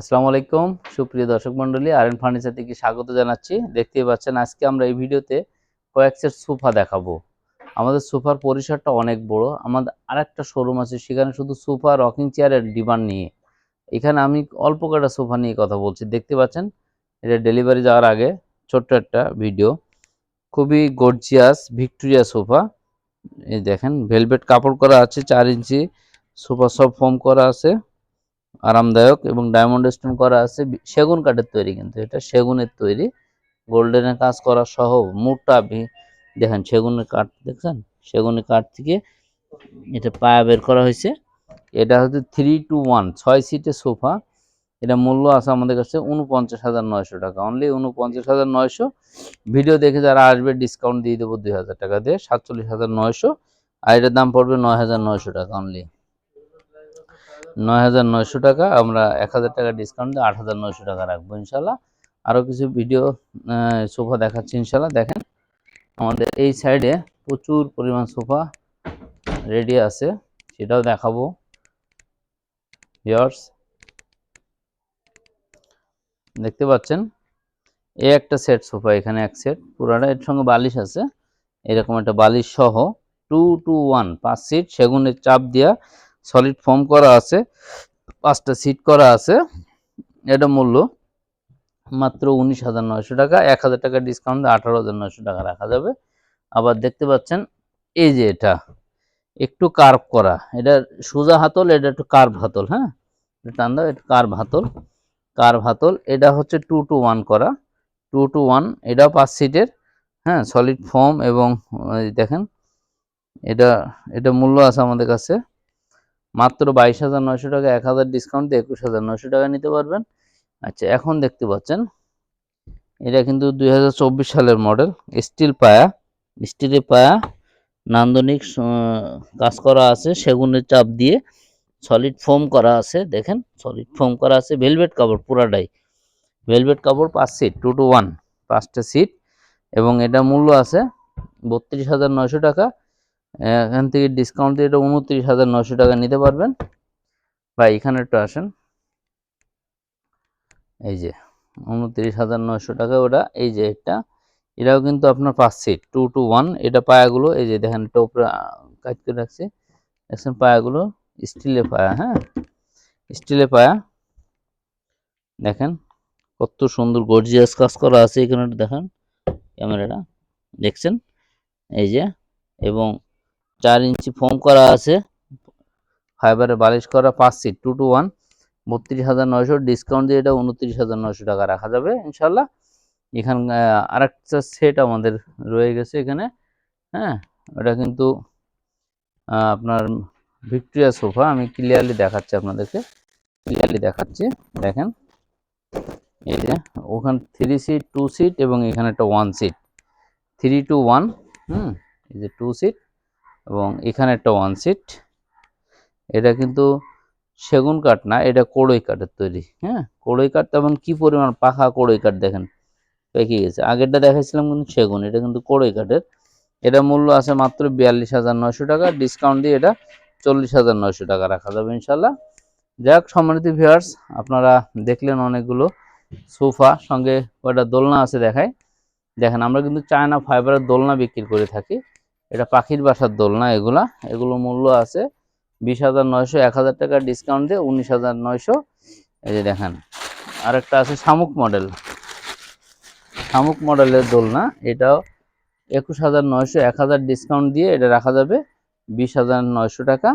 আসসালামু আলাইকুম, সুপ্রিয় দর্শক মণ্ডলী, আর এন ফার্নিচার থেকে স্বাগত জানাচ্ছি। দেখতেই পাচ্ছেন, আজকে আমরা এই ভিডিওতে কয়েক সেট সোফা দেখাবো। আমাদের সোফার পরিসরটা অনেক বড়, আমাদের আরেকটা শোরুম আছে, সেখানে শুধু সোফা রকিং চেয়ারের ডিমান্ড নিয়ে। এখানে আমি অল্প কটা সোফা নিয়ে কথা বলছি। দেখতে পাচ্ছেন, এটা ডেলিভারি যাওয়ার আগে ছোট্ট একটা ভিডিও খুবই গর্জিয়াস ভিক্টোরিয়া সোফা। এই দেখেন ভেলভেট কাপড় করা আছে, চার ইঞ্চি। সোফা সব ফোম করা আছে। আরামদায়ক এবং ডায়মন্ড স্টোন করা আছে সেগুন কাঠের তৈরি কিন্তু এটা, সেগুনের তৈরি। গোল্ডেনের কাজ করা সহ মুখটা ভি- দেখেন সেগুনের কাঠ, দেখছেন? সেগুনের কাঠ থেকে এটা পায়া বের করা হয়েছে। এটা হচ্ছে থ্রি টু ওয়ান ছয় সিটের সোফা। এটা মূল্য আছে আমাদের কাছে উনপঞ্চাশ হাজার নয়শো টাকা। অনলি উনপঞ্চাশ হাজার নয়শো। ভিডিও দেখে যারা আসবে ডিসকাউন্ট দিয়ে দেবো দুই হাজার টাকা দিয়ে। সাতচল্লিশ হাজার নয়শো। আর এটার দাম পড়বে নয় হাজার নয়শো টাকা অনলি নয় হাজার নয়শো টাকা, আমরা এক হাজার টাকা ডিসকাউন্ট দিয়ে আট হাজার নয়শো টাকা রাখব ইনশাল্লাহ আরও কিছু ভিডিও সোফা দেখাচ্ছি ইনশাল্লাহ দেখেন। আমাদের এই সাইডে প্রচুর পরিমাণ সোফা রেডি আছে, সেটাও দেখাবো। ইয়ার্স দেখতে পাচ্ছেন? এই একটা সেট সোফা এখানে এক সেট পুরাটা এর সঙ্গে বালিশ আছে। এরকম একটা বালিশ সহ টু টু ওয়ান পাঁচ সিট সেগুনের চাপ দিয়া সলিড ফর্ম করা আছে, পাঁচটা সিট করা আছে, এটা মূল্য মাত্র উনিশ হাজার নয়শো টাকা, এক হাজার টাকা ডিসকাউন্ট আঠারো হাজার নয়শো টাকা রাখা যাবে। আবার দেখতে পাচ্ছেন, এই যে এটা, একটু কার্ভ করা, এটা সোজা হাতল, এটা একটু কার্ভ হাতল হ্যাঁ? টান দাও, এটা কার্ভ হাতল কার্ভ হাতল, এটা হচ্ছে টু টু ওয়ান করা টু টু ওয়ান এটাও পাঁচ সিটের হ্যাঁ? সলিড ফর্ম এবং দেখেন, এটা এটা মূল্য আছে আমাদের কাছে মাত্র বাইশ হাজার নয়শো টাকা, এক হাজার ডিসকাউন্ট দিয়ে একুশ হাজার নয়শো টাকা নিতে পারবেন। আচ্ছা এখন দেখতে পাচ্ছেন, এটা কিন্তু দুই হাজার চব্বিশ সালের মডেল স্টিল পায়া স্টিলের পায়া, নান্দনিক কাজ করা আছে, সেগুনের চাপ দিয়ে সলিড ফোম করা আছে, দেখেন সলিড ফোম করা আছে ভেলভেট কাপড় পুরাটাই। ভেলভেট কাপড় পাঁচ সিট টু টু ওয়ান পাঁচটা সিট এবং এটা মূল্য আছে বত্রিশ হাজার নয়শো টাকা এখান থেকে ডিসকাউন্ট দিয়ে এটা উনত্রিশ হাজার নশো টাকা নিতে পারবেন। ভাই, এখানে একটু আসেন। এই যে, উনত্রিশ হাজার নয়শো টাকা ওটা, এই যে এটা এটাও কিন্তু আপনার পাঁচ সিট টু টু ওয়ান এটা পায়াগুলো, এই যে দেখেন, এটা উপরে কাজ করে রাখছে। দেখছেন পায়াগুলো? স্টিলের পায়া হ্যাঁ? স্টিলের পায়া। দেখেন, কত সুন্দর গর্জিয়াস কাজ করা আছে এখানে দেখেন। ক্যামেরাটা, দেখছেন? এই যে, এবং চার ইঞ্চি ফোম করা আছে। ফাইবারে বালিশ করা পাঁচ সিট টু টু ওয়ান বত্রিশ হাজার নয়শো ডিসকাউন্ট দিয়ে এটা উনত্রিশ হাজার নয়শো টাকা রাখা যাবে ইনশাল্লাহ এখান আরেকটা সেট আমাদের রয়ে গেছে এখানে। হ্যাঁ ওটা কিন্তু আপনার ভিক্টোরিয়া সোফা আমি ক্লিয়ারলি দেখাচ্ছি আপনাদেরকে। ক্লিয়ারলি দেখাচ্ছি, দেখেন। এই যে, ওখানে থ্রি সিট টু সিট এবং এখানে একটা one seat three two one হুম, এই যে টু সিট এবং এখানে একটা ওয়ান সিট এটা কিন্তু সেগুন কাঠ না, এটা কড়ই কাঠের তৈরি হ্যাঁ? কড়ই কাঠ তেমন কি পরিমাণ, পাখা কড়ই কাঠ দেখেন, পেকে গেছে। আগেরটা দেখাইছিলাম কিন্তু সেগুন, এটা কিন্তু কড়ই কাঠের। এটা মূল্য আছে মাত্র বিয়াল্লিশ হাজার নয়শো টাকা ডিসকাউন্ট দিয়ে এটা চল্লিশ হাজার নয়শো টাকা রাখা যাবে ইনশাল্লাহ যাক, সম্মানিত ভিউয়ার্স আপনারা দেখলেন অনেকগুলো সোফা, সঙ্গে কয়টা দোলনা আছে দেখায় দেখেন, আমরা কিন্তু চায়না ফাইবারের দোলনা বিক্রি করে থাকি। এটা পাখির বাসার দোলনা এগুলা? এগুলো মূল্য আছে বিশ হাজার নয়শো, এক হাজার টাকা ডিসকাউন্ট দিয়ে উনিশ হাজার নয়শো। এই যে দেখেন, আরেকটা আছে শামুক মডেল। শামুক মডেলের দোলনা এটাও একুশ হাজার নয়শো, এক হাজার ডিসকাউন্ট দিয়ে এটা রাখা যাবে বিশ হাজার নয়শো টাকা।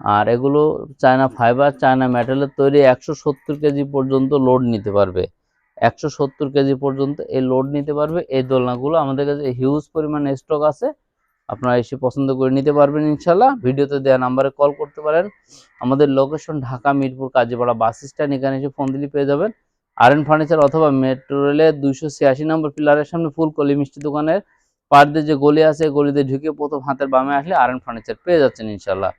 আর এগুলো চায়না ফাইবার চায়না মেটালের তৈরি একশো সত্তর কেজি পর্যন্ত লোড নিতে পারবে। একশো সত্তর কেজি পর্যন্ত এই লোড নিতে পারবে। এই দোলনাগুলো আমাদের কাছে হিউজ পরিমাণে স্টক আছে। আপনারা এসে পছন্দ করে নিতে পারবেন ইনশাল্লাহ ভিডিওতে দেওয়া নাম্বারে কল করতে পারেন। আমাদের location Dhaka Mirpur Kazipara bus stand এখানে এসে ফোন দিলে পেয়ে যাবেন। আর এন ফার্নিচার অথবা মেট্রো রেলের দুইশো ছিয়াশি নম্বর পিলারের সামনে ফুল কলি মিষ্টি দোকানের পার দিয়ে যে গলি আছে গলিতে ঢুকে প্রথম হাতের বামে আসলে আর এন ফার্নিচার পেয়ে যাচ্ছেন ইনশাল্লাহ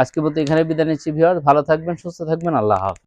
আজকে বলতে এখানে বিদায় নিচ্ছি ভিউয়ার ভালো থাকবেন, সুস্থ থাকবেন। আল্লাহ হাফেজ।